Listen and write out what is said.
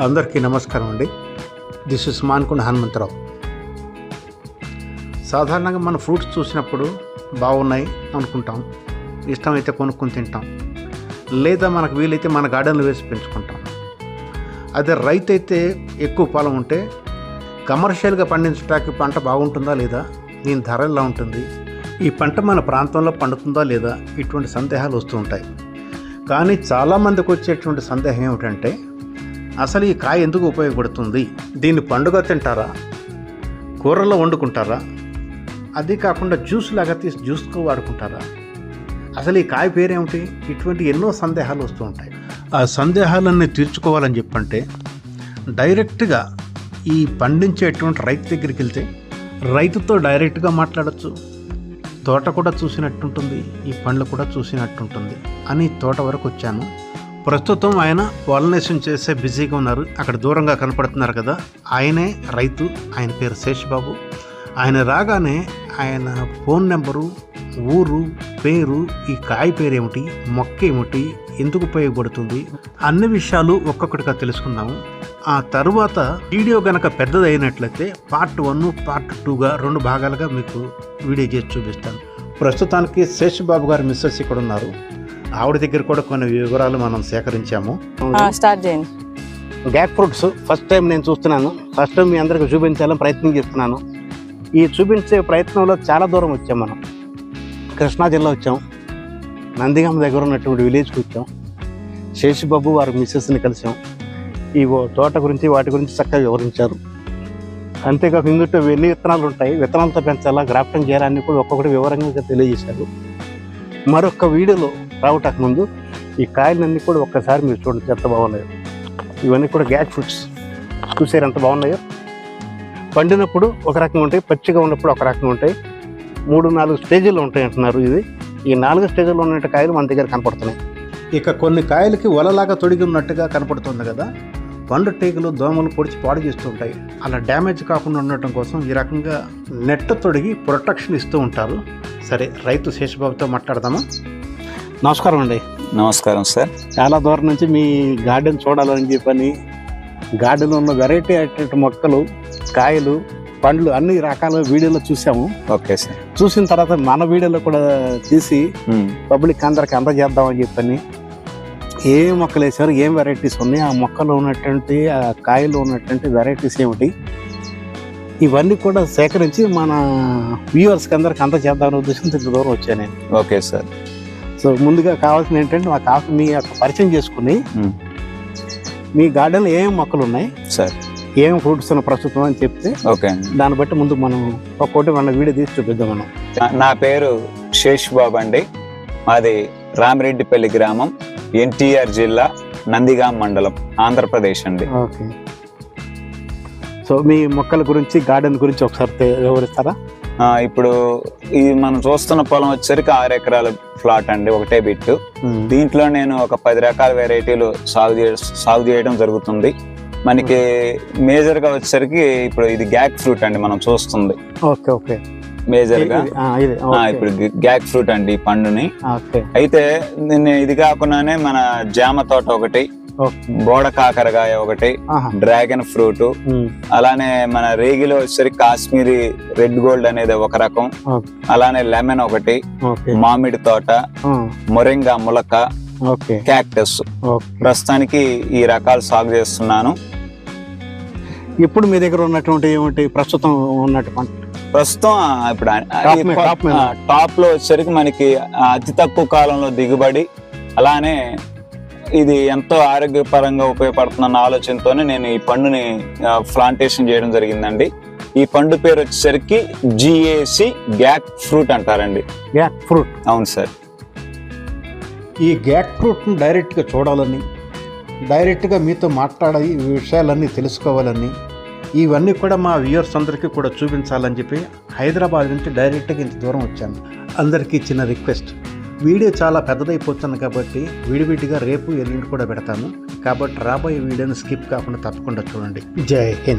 అందరికీ నమస్కారం అండి. This is Mankunda Hanumantharao. సాధారణంగా మన ఫ్రూట్స్ చూసినప్పుడు బాగున్నాయి అనుకుంటాం. ఇష్టమైతే కొనుక్కొని తింటాం. లేదా మనకు వీలైతే మన గార్డెన్లో వేసి పెంచుకుంటాం. అదే రైతు అయితే ఎక్కువ పొలం ఉంటే కమర్షియల్గా పండించడానికి పంట బాగుంటుందా లేదా? దీని ధర ఎలా ఉంటుంది? ఈ పంట మన ప్రాంతంలో పండుతుందా లేదా? ఇటువంటి సందేహాలు వస్తూ ఉంటాయి. కానీ చాలామందికి వచ్చేటువంటి సందేహం ఏమిటంటే అసలు ఈ కాయ ఎందుకు ఉపయోగపడుతుంది? దీన్ని పండుగ తింటారా? కూరల్లో వండుకుంటారా? అది కాకుండా జ్యూస్ లాగా తీసి జ్యూస్గా వాడుకుంటారా? అసలు ఈ కాయ పేరేమిటి? ఇటువంటి ఎన్నో సందేహాలు వస్తూ ఉంటాయి. ఆ సందేహాలన్నీ తీర్చుకోవాలని చెప్పంటే డైరెక్ట్గా ఈ పండించేటువంటి రైతు దగ్గరికి వెళ్తే రైతుతో డైరెక్ట్గా మాట్లాడచ్చు. తోట కూడా చూసినట్టుంటుంది ఈ పండ్లు కూడా చూసినట్టుంటుంది అని తోట వరకు వచ్చాను. ప్రస్తుతం ఆయన పాలినేషన్ చేసే బిజీగా ఉన్నారు. అక్కడ దూరంగా కనపడుతున్నారు కదా. ఆయనే రైతు. ఆయన పేరు శేషబాబు. ఆయన రాగానే ఆయన ఫోన్ నెంబరు ఊరు పేరు ఈ కాయ పేరు ఏమిటి మొక్క ఏమిటి ఎందుకు ఉపయోగపడుతుంది అన్ని విషయాలు ఒక్కొక్కటిగా తెలుసుకుందాము. ఆ తరువాత వీడియో గనక పెద్దదైనట్లయితే పార్ట్ వన్ పార్ట్ టూగా రెండు భాగాలుగా మీకు వీడియో చేసి చూపిస్తాను. ప్రస్తుతానికి శేషబాబు గారు మిస్సెస్ ఇక్కడ ఉన్నారు ఆవిడ దగ్గర కూడా కొన్ని వివరాలు మనం సేకరించాము. ఆ, స్టార్ట్ చేయండి. గ్యాక్ ఫ్రూట్స్ ఫస్ట్ టైం నేను చూస్తున్నాను. ఫస్ట్ టైం మీ అందరికి చూపించాలని ప్రయత్నం చేస్తున్నాను. ఈ చూపించే ప్రయత్నంలో చాలా దూరం వచ్చాం మనం. కృష్ణా జిల్లా వచ్చాం. నందిగామ దగ్గర ఉన్నటువంటి విలేజ్కి వచ్చాం. శేషబాబు వారి మిస్సెస్ని కలిసాం. ఈ తోట గురించి వాటి గురించి చక్కగా వివరించారు. అంతేకాక ఇందులో ఎన్ని విత్తనాలు ఉంటాయి విత్తనాలతో పెంచాలా గ్రాఫ్టింగ్ చేయాలని కూడా ఒక్కొక్కటి వివరంగా తెలియజేశారు. మరొక వీడియోలో రావటకు ముందు ఈ కాయలన్నీ కూడా ఒక్కసారి మీరు చూడండి ఎంత బాగున్నాయో. ఇవన్నీ కూడా గ్యాస్ ఫ్రూట్స్. చూసారు ఎంత బాగున్నాయో? పండినప్పుడు ఒక రకంగా ఉంటాయి పచ్చిగా ఉన్నప్పుడు ఒక రకంగా ఉంటాయి. మూడు నాలుగు స్టేజీలు ఉంటాయి అంటున్నారు ఇది. ఈ నాలుగు స్టేజీలు ఉన్న కాయలు మన దగ్గర కనపడుతున్నాయి. ఇక కొన్ని కాయలకి వలలాగా తొడిగి ఉన్నట్టుగా కనపడుతుంది కదా. పండు తీగలు దోమలు పొడిచి పాడు చేస్తుంటాయి అలా డ్యామేజ్ కాకుండా ఉండటం కోసం ఈ రకంగా నెట్ తొడిగి ప్రొటెక్షన్ ఇస్తూ ఉంటారు. సరే రైతు శేషబాబుతో మాట్లాడదామా? నమస్కారం అండి. నమస్కారం సార్. చాలా దూరం నుంచి మీ గార్డెన్ చూడాలని చెప్పని గార్డెన్ ఉన్న వెరైటీ అయినటువంటి మొక్కలు కాయలు పండ్లు అన్ని రకాల వీడియోలో చూసాము. Okay sir. చూసిన తర్వాత మన వీడియోలో కూడా తీసి పబ్లిక్ అందరికి అందజేద్దామని చెప్పని ఏ మొక్కలు వేసారు ఏం వెరైటీస్ ఉన్నాయి ఆ మొక్కలో ఉన్నటువంటి ఆ కాయలో ఉన్నటువంటి వెరైటీస్ ఏమిటి? ఇవన్నీ కూడా సేకరించి మన వ్యూవర్స్కి అందరికి అందజేద్దామనే ఉద్దేశంతో ఇంత దూరం వచ్చాను నేను. Okay sir. సో ముందుగా కావాల్సింది ఏంటంటే మాకు కావాల్సిన మీ యొక్క పరిచయం చేసుకుని మీ గార్డెన్లో ఏం మొక్కలు ఉన్నాయి? సార్. ఏం ఫ్రూట్స్ ఉన్నాయి ప్రస్తుతం అని చెప్తే ఓకే అండి. దాన్ని బట్టి ముందు మనం ఒక్కొక్కటి మన వీడియో తీసి చూపిద్దాం మనం. నా- పేరు శేష్ బాబు అండి. మాది రామిరెడ్డిపల్లి గ్రామం ఎన్టీఆర్ జిల్లా నందిగాం మండలం ఆంధ్రప్రదేశ్ అండి. ఓకే. సో మీ మొక్కల గురించి గార్డెన్ గురించి ఒకసారి వివరిస్తారా? ఇప్పుడు ఇది మనం చూస్తున్న పొలం వచ్చేసరికి ఆరు ఎకరాల ప్లాట్ అండి ఒకటే బిట్టు దీంట్లో నేను ఒక పది రకాల వెరైటీలు సాగు చే సాగు చేయడం జరుగుతుంది. మనకి మేజర్గా వచ్చేసరికి ఇప్పుడు ఇది గ్యాక్ ఫ్రూట్ అండి మనం చూస్తుంది. Okay okay. మేజర్గా. ఇప్పుడు గ్యాక్ ఫ్రూట్ అండి ఈ పండుని. అయితే నేను ఇది కాకుండానే మన జామ తోట ఒకటి. బోడ కాకరకాయ ఒకటి. డ్రాగన్ ఫ్రూట్ అలానే మన రేగిలో వచ్చేసరికి కాశ్మీరీ రెడ్ గోల్డ్ అనేది ఒక రకం. అలానే లెమన్ ఒకటి మామిడి తోట మొరింగా ములక క్యాక్టస్. ప్రస్తుతానికి ఈ రకాలు సాగు చేస్తున్నాను. ఇప్పుడు మీ దగ్గర ఉన్నటువంటి ఏమిటి ప్రస్తుతం ఉన్నట్టు పంట ప్రస్తుతం ఇప్పుడు టాప్లో వచ్చేసరికి మనకి అతి తక్కువ కాలంలో దిగుబడి అలానే ఇది ఎంతో ఆరోగ్యపరంగా ఉపయోగపడుతున్న ఆలోచనతోనే నేను ఈ పండుని ప్లాంటేషన్ చేయడం జరిగిందండి. ఈ పండు పేరు వచ్చేసరికి జిఏసి గ్యాక్ ఫ్రూట్ అంటారండి. గ్యాక్ ఫ్రూట్ అవును సార్. ఈ గ్యాక్ ఫ్రూట్ని డైరెక్ట్గా చూడాలని డైరెక్ట్గా మీతో మాట్లాడి ఈ విషయాలన్నీ తెలుసుకోవాలని ఇవన్నీ కూడా మా వ్యూయర్స్ అందరికీ కూడా చూపించాలని చెప్పి హైదరాబాద్ నుంచి డైరెక్ట్గా ఇంత దూరం వచ్చాను. అందరికీ చిన్న రిక్వెస్ట్ వీడియో చాలా పెద్దదైపోతుంది కాబట్టి విడివిడిగా రేపు ఎల్లుండి కూడా పెడతాను. కాబట్టి రాబోయే వీడియోని స్కిప్ కాకుండా తప్పకుండా చూడండి. జై హింద్.